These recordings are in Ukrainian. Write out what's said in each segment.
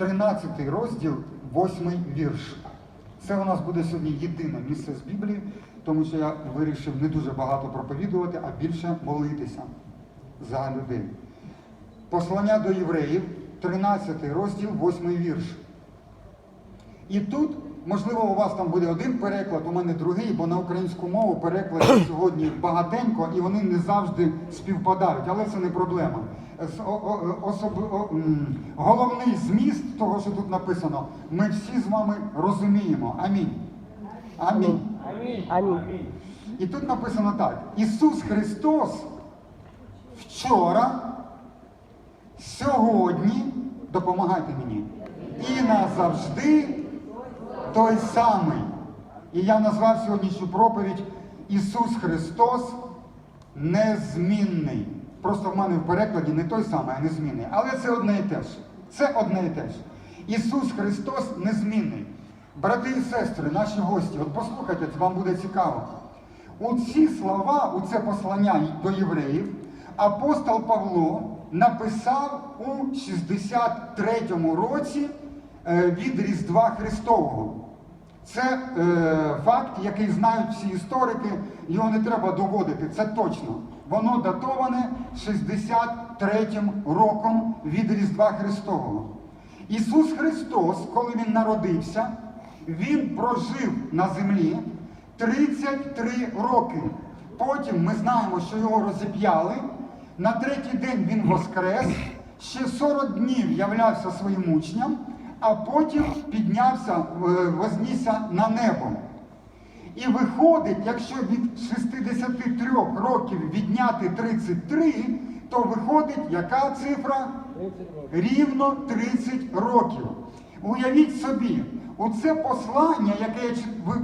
13 розділ, 8 вірш. Це у нас буде сьогодні єдине місце з Біблії, тому що я вирішив не дуже багато проповідувати, а більше молитися за людей. Послання до євреїв, 13 розділ, 8 вірш. І тут, можливо, у вас там буде один переклад, у мене другий, бо на українську мову перекладів сьогодні багатенько і вони не завжди співпадають, але це не проблема. Особ- Головний зміст того, що тут написано, ми всі з вами розуміємо. Амінь. Амінь. Амінь. І тут написано так: Ісус Христос вчора, сьогодні, допомагайте мені, і назавжди той самий. І я назвав сьогоднішню проповідь Ісус Христос незмінний. Просто в мене в перекладі не той самий, а незмінний. Але це одне і те ж. Це одне і те ж. Ісус Христос незмінний. Брати і сестри, наші гості, от послухайте, вам буде цікаво. У ці слова, у це послання до євреїв, апостол Павло написав у 63-му році від Різдва Христового. Це е, факт, який знають всі історики, його не треба доводити, це точно. Воно датоване 63-м роком від Різдва Христового. Ісус Христос, коли Він народився, Він прожив на землі 33 роки. Потім ми знаємо, що його розіп'яли. На третій день він воскрес, ще 40 днів являвся своїм учням, а потім піднявся, е, вознісся на небо. І виходить, якщо від 63 років відняти 33, то виходить яка цифра? Рівно 30 років. Уявіть собі, оце послання, яке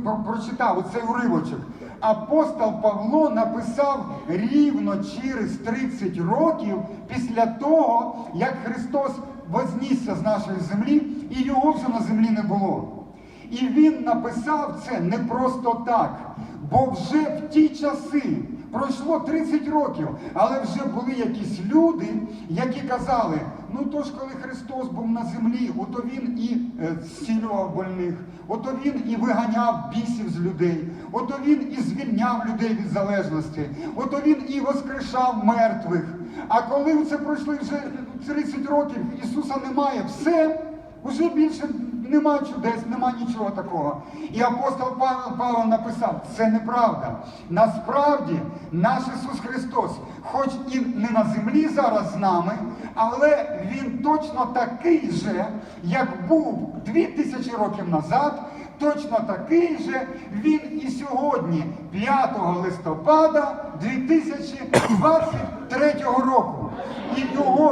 я прочитав, оцей уривочок, апостол Павло написав рівно через 30 років після того, як Христос вознісся з нашої землі, і його вже на землі не було. І він написав це не просто так, бо вже в ті часи пройшло 30 років, але вже були якісь люди, які казали: ну то ж, коли Христос був на землі, ото він зцілював больних, ото він і виганяв бісів з людей, ото він і звільняв людей від залежності, ото він і воскрешав мертвих. А коли це пройшли вже 30 років, Ісуса немає, все, уже більше нема чудес, нема нічого такого. І апостол Павло, написав, це неправда. Насправді наш Ісус Христос, хоч і не на землі зараз з нами, але Він точно такий же, як був 2000 років назад, точно такий же він і сьогодні, 5 листопада 2023 року. І його